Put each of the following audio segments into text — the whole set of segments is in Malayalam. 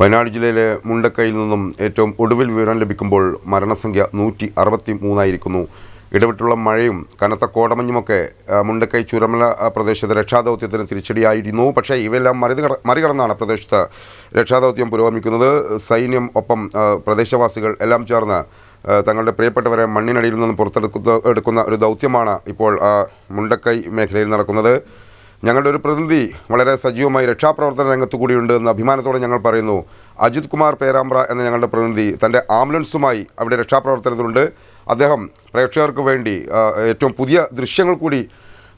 വയനാട് ജില്ലയിലെ മുണ്ടക്കയിൽ നിന്നും ഏറ്റവും ഒടുവിൽ വിവരം ലഭിക്കുമ്പോൾ മരണസംഖ്യ നൂറ്റി അറുപത്തി മൂന്നായിരിക്കുന്നു ഇടവിട്ടുള്ള മഴയും കനത്ത കോടമഞ്ഞുമൊക്കെ മുണ്ടക്കൈ ചുരമല പ്രദേശത്തെ രക്ഷാദൗത്യത്തിന് തിരിച്ചടിയായിരുന്നു. പക്ഷേ ഇവയെല്ലാം മറികട മറികടന്നാണ് പ്രദേശത്ത് രക്ഷാദൗത്യം പുരോഗമിക്കുന്നത്. സൈന്യം ഒപ്പം പ്രദേശവാസികൾ എല്ലാം ചേർന്ന് തങ്ങളുടെ പ്രിയപ്പെട്ടവരെ മണ്ണിനടിയിൽ നിന്നും പുറത്തെടുക്കുന്ന എടുക്കുന്ന ഒരു ദൗത്യമാണ് ഇപ്പോൾ മുണ്ടക്കൈ മേഖലയിൽ നടക്കുന്നത്. ഞങ്ങളുടെ ഒരു പ്രതിനിധി വളരെ സജീവമായി രക്ഷാപ്രവർത്തന രംഗത്തു കൂടിയുണ്ട് എന്ന് അഭിമാനത്തോടെ ഞങ്ങൾ പറയുന്നു. അജിത് കുമാർ പേരാമ്പ്ര എന്ന ഞങ്ങളുടെ പ്രതിനിധി തന്റെ ആംബുലൻസുമായി അവിടെ രക്ഷാപ്രവർത്തനത്തിലുണ്ട്. അദ്ദേഹം പ്രേക്ഷകർക്ക് വേണ്ടി ഏറ്റവും പുതിയ ദൃശ്യങ്ങൾ കൂടി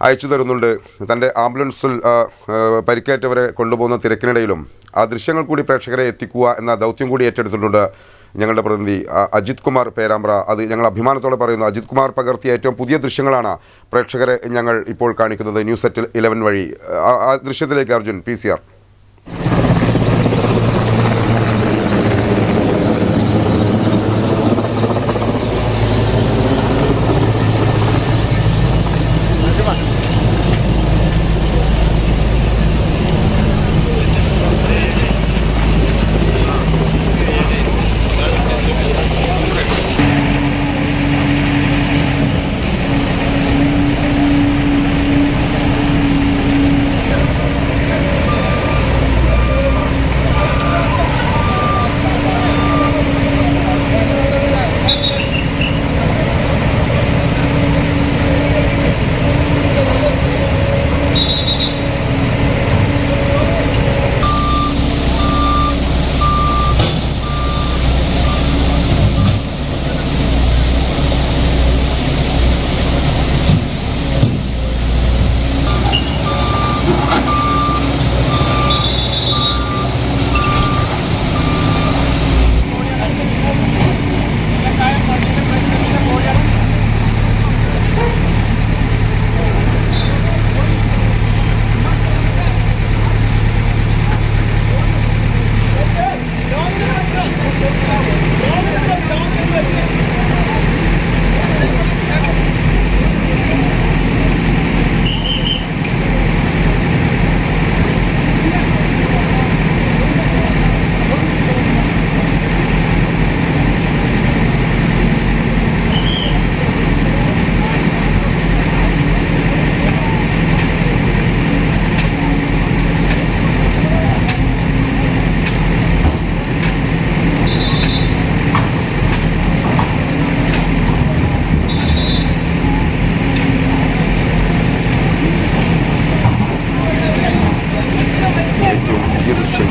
അയച്ചു തരുന്നുണ്ട്. തന്റെ ആംബുലൻസിൽ പരിക്കേറ്റവരെ കൊണ്ടുപോകുന്ന തിരക്കിനിടയിലും ആ ദൃശ്യങ്ങൾ കൂടി പ്രേക്ഷകരെ എത്തിക്കുക എന്ന ദൗത്യം കൂടി ഏറ്റെടുത്തിട്ടുണ്ട്. ഞങ്ങളുടെ പ്രതിനിധി അജിത് കുമാർ പേരാമ്പ്ര. അത് ഞങ്ങൾ അഭിമാനത്തോടെ പറയുന്നു. അജിത് കുമാർ പകർത്തിയ ഏറ്റവും പുതിയ ദൃശ്യങ്ങളാണ് പ്രേക്ഷകരെ ഞങ്ങൾ ഇപ്പോൾ കാണിക്കുന്നത് ന്യൂസ് സെറ്റിൽ ഇലവൻ വഴി. ആ ദൃശ്യത്തിലേക്ക് അർജുൻ പി സി ആർ.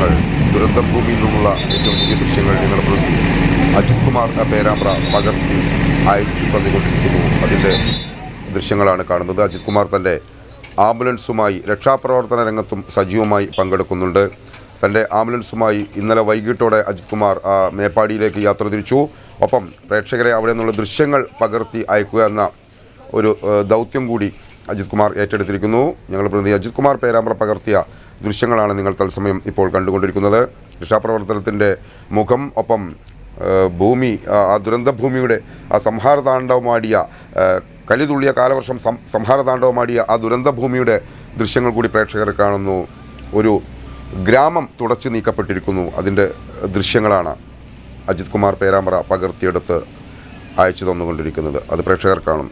ദൃശ്യങ്ങൾ ദുരന്തഭൂമിയിൽ നിന്നുള്ള ഏറ്റവും പുതിയ ദൃശ്യങ്ങൾ ഞങ്ങളുടെ പ്രതി അജിത് കുമാർ പേരാമ്പ്ര പകർത്തി അയച്ചു തന്നുകൊണ്ടിരിക്കുന്നു. അതിന്റെ ദൃശ്യങ്ങളാണ് കാണുന്നത്. അജിത് കുമാർ തന്റെ ആംബുലൻസുമായി രക്ഷാപ്രവർത്തന രംഗത്തും സജീവമായി പങ്കെടുക്കുന്നുണ്ട്. തന്റെ ആംബുലൻസുമായി ഇന്നലെ വൈകിട്ടോടെ അജിത് കുമാർ മേപ്പാടിയിലേക്ക് യാത്ര തിരിച്ചു. ഒപ്പം പ്രേക്ഷകരെ അവിടെ നിന്നുള്ള ദൃശ്യങ്ങൾ പകർത്തി അയക്കുക എന്ന ഒരു ദൗത്യം കൂടി അജിത് കുമാർ ഏറ്റെടുത്തിരിക്കുന്നു. ഞങ്ങൾ പ്രതിനിധി അജിത് കുമാർ പേരാമ്പ്ര പകർത്തിയ ദൃശ്യങ്ങളാണ് നിങ്ങൾ തത്സമയം ഇപ്പോൾ കണ്ടുകൊണ്ടിരിക്കുന്നത്. രക്ഷാപ്രവർത്തനത്തിന്റെ മുഖം ഒപ്പം ഭൂമി ആ ദുരന്തഭൂമിയുടെ ആ സംഹാരതാണ്ഡവമാടിയ കലിതുള്ളിയ കാലവർഷം സംഹാരതാണ്ഡവമാടിയ ആ ദുരന്തഭൂമിയുടെ ദൃശ്യങ്ങൾ കൂടി പ്രേക്ഷകർ കാണുന്നു. ഒരു ഗ്രാമം തുടച്ചു നീക്കപ്പെട്ടിരിക്കുന്നു. അതിന്റെ ദൃശ്യങ്ങളാണ് അജിത് കുമാർ പേരാമ്പ്ര പകർത്തിയെടുത്ത് അയച്ചു തന്നുകൊണ്ടിരിക്കുന്നത്. അത് പ്രേക്ഷകർ കാണും.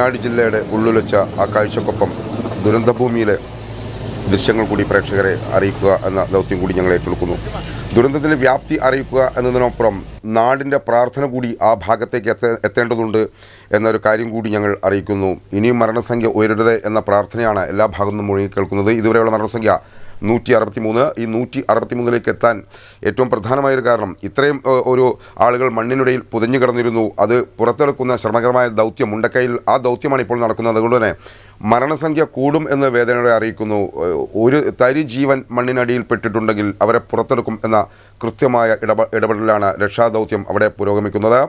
വയനാട് ജില്ലയുടെ ഉള്ളുലച്ച ആ കാഴ്ചക്കൊപ്പം ദുരന്തഭൂമിയിലെ ദൃശ്യങ്ങൾ കൂടി പ്രേക്ഷകരെ അറിയിക്കുക എന്ന ദൗത്യം കൂടി ഞങ്ങൾ ഏറ്റെടുക്കുന്നു ദുരന്തത്തിന്റെ വ്യാപ്തി അറിയിക്കുക എന്നതിനൊപ്പം നാടിന്റെ പ്രാർത്ഥന കൂടി ആ ഭാഗത്തേക്ക് എത്ത എത്തേണ്ടതുണ്ട് എന്നൊരു കാര്യം കൂടി ഞങ്ങൾ അറിയിക്കുന്നു. ഇനിയും മരണസംഖ്യ ഉയരരുത് എന്ന പ്രാർത്ഥനയാണ് എല്ലാ ഭാഗത്തും മുഴുകി കേൾക്കുന്നത്. ഇതുവരെയുള്ള മരണസംഖ്യ നൂറ്റി അറുപത്തി മൂന്ന് ഈ നൂറ്റി അറുപത്തി മൂന്നിലേക്ക് എത്താൻ ഏറ്റവും പ്രധാനമായൊരു കാരണം. ഇത്രയും ഒരു ആളുകൾ മണ്ണിനിടയിൽ പുതഞ്ഞു കിടന്നിരുന്നു. അത് പുറത്തെടുക്കുന്ന ശ്രമകരമായ ദൗത്യം മുണ്ടക്കയിൽ ആ ദൗത്യമാണ് ഇപ്പോൾ നടക്കുന്നത്. അതുകൊണ്ട് തന്നെ മരണസംഖ്യ കൂടും എന്ന് വേദനയോടെ അറിയിക്കുന്നു. ഒരു തരി ജീവൻ മണ്ണിനടിയിൽ പെട്ടിട്ടുണ്ടെങ്കിൽ അവരെ പുറത്തെടുക്കും എന്ന കൃത്യമായ ഇടപെടലാണ് രക്ഷാദൗത്യം അവിടെ പുരോഗമിക്കുന്നത്.